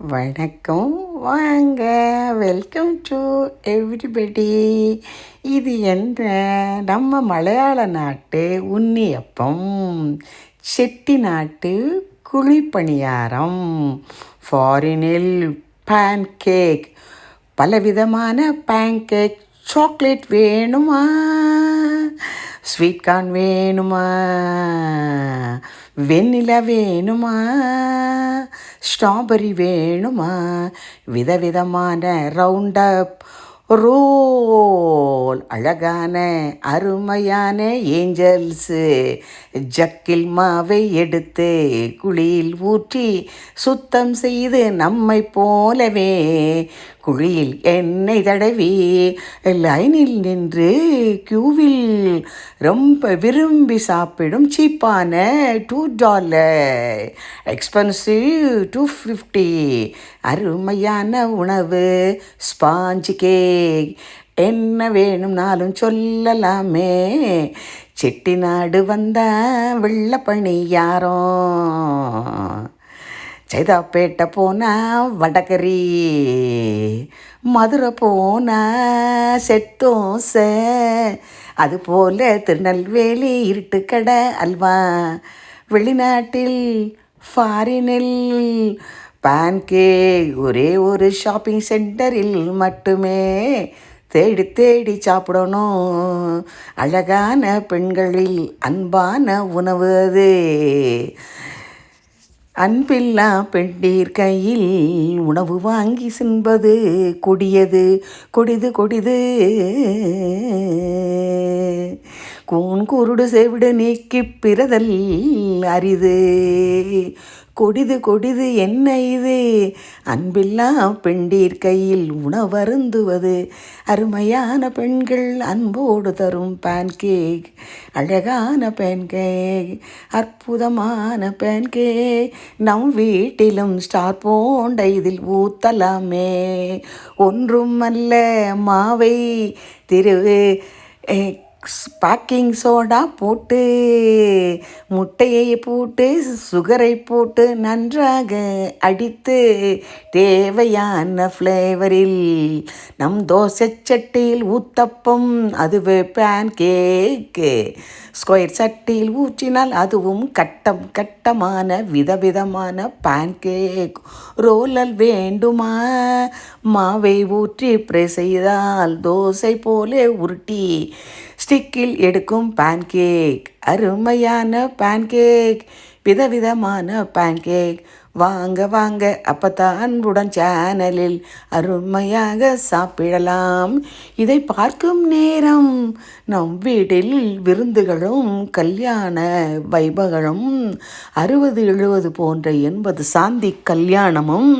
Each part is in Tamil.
வணக்கம். வாங்க வெல்கம் டு எவ்ரிபடி இது என்ற நம்ம மலையாள நாட்டு உன்னியப்பம் செட்டி நாட்டு குழிப்பணியாரம் ஃபாரினில் பேன் கேக் பலவிதமான பேன் கேக் சாக்லேட் வேணுமா? ஸ்வீட் கார்ன் வேணுமா? வெண்ணிலா வேணுமா? ஸ்ட்ராபெரி வேணுமா? விதவிதமான ரவுண்டப் ரோ அழகான அருமையான ஏஞ்சல்ஸு. ஜக்கில் மாவை எடுத்து குழியில் ஊற்றி சுத்தம் செய்து நம்மை போலவே குழியில் எண்ணெய் தடவி லைனில் நின்று கியூவில் ரொம்ப விரும்பி சாப்பிடும் சீப்பான two dollar expensive two fifty அருமையான உணவு. ஸ்பாஞ்சு கேக் என்ன வேணும்னாலும் சொல்லலாமே. செட்டிநாடு வந்த வெள்ளப்பணி யாரோ? சைதாப்பேட்டை போனா வடகரி மதுரை போனால் அது அதுபோல் திருநெல்வேலி இருட்டுக்கடை அல்வா வெளிநாட்டில் ஃபாரினில் பேன்கேக் ஒரே ஒரு ஷாப்பிங் சென்டரில் மட்டுமே தேடி தேடி சாப்பிடணும். அழகான பெண்களில் அன்பான உணவு அது. அன்பில்லா பெண்டீர் கையில் உணவு வாங்கி சின்பது கொடியது கொடிது கொடிது. கூன் குருடு செவிடு நீக்கி பிறதல் அரிது. கொடிது கொடிது என்ன இது? அன்பில்லாம் பெண்டீர் கையில் உணவருந்துவது. அருமையான பெண்கள் அன்போடு தரும் பேன்கேக் அழகான பேன்கேக் அற்புதமான பேன்கேக் நம் வீட்டிலும் ஸ்டார் போண்ட இதில் ஊத்தலாமே. ஒன்றும் அல்ல மாவை திரு பேக்கிங் சோடா போட்டு முட்டையை போட்டு சுகரை போட்டு நன்றாக அடித்து தேவையான ஃப்ளேவரில் நம் தோசை சட்டியில் ஊத்தப்பம் அதுவே பேன் கேக்கு ஸ்கொயர் சட்டியில் ஊற்றினால் அதுவும் கட்டம் கட்டமான விதவிதமான பேன் கேக் ரோலல் வேண்டுமா? மாவை ஊற்றி ப்ரே செய்தால் தோசை போலே உருட்டி ஸ்டிக்கில் எடுக்கும் பேன்கேக் அருமையான பேன்கேக் விதவிதமான பேன்கேக் வாங்க வாங்க அப்பத்தான் அன்புடன் சேனலில் அருமையாக சாப்பிடலாம். இதை பார்க்கும் நேரம் நம் வீட்டில் விருந்துகளும் கல்யாண வைபகளும் அறுபது எழுபது போன்ற எண்பது சாந்தி கல்யாணமும்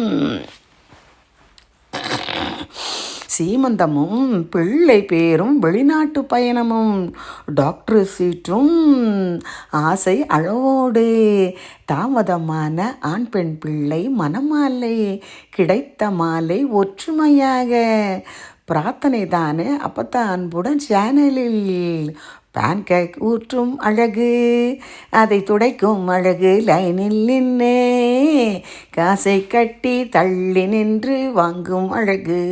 சீமந்தமும் பிள்ளை பேரும் வெளிநாட்டு பயணமும் டாக்டர் சீற்றும் ஆசை அளவோடு தாமதமான ஆண் பெண் பிள்ளை மனமாலை கிடைத்த மாலை ஒற்றுமையாக. பிரார்த்தனை தானே அப்பத்தான் அன்புடன் சேனலில் பேன்கேக் ஊற்றும் அழகு. அதை துடைக்கும் அழகு லைனில் நின்னே. காசை கட்டி தள்ளி நின்று வாங்கும் அழகு.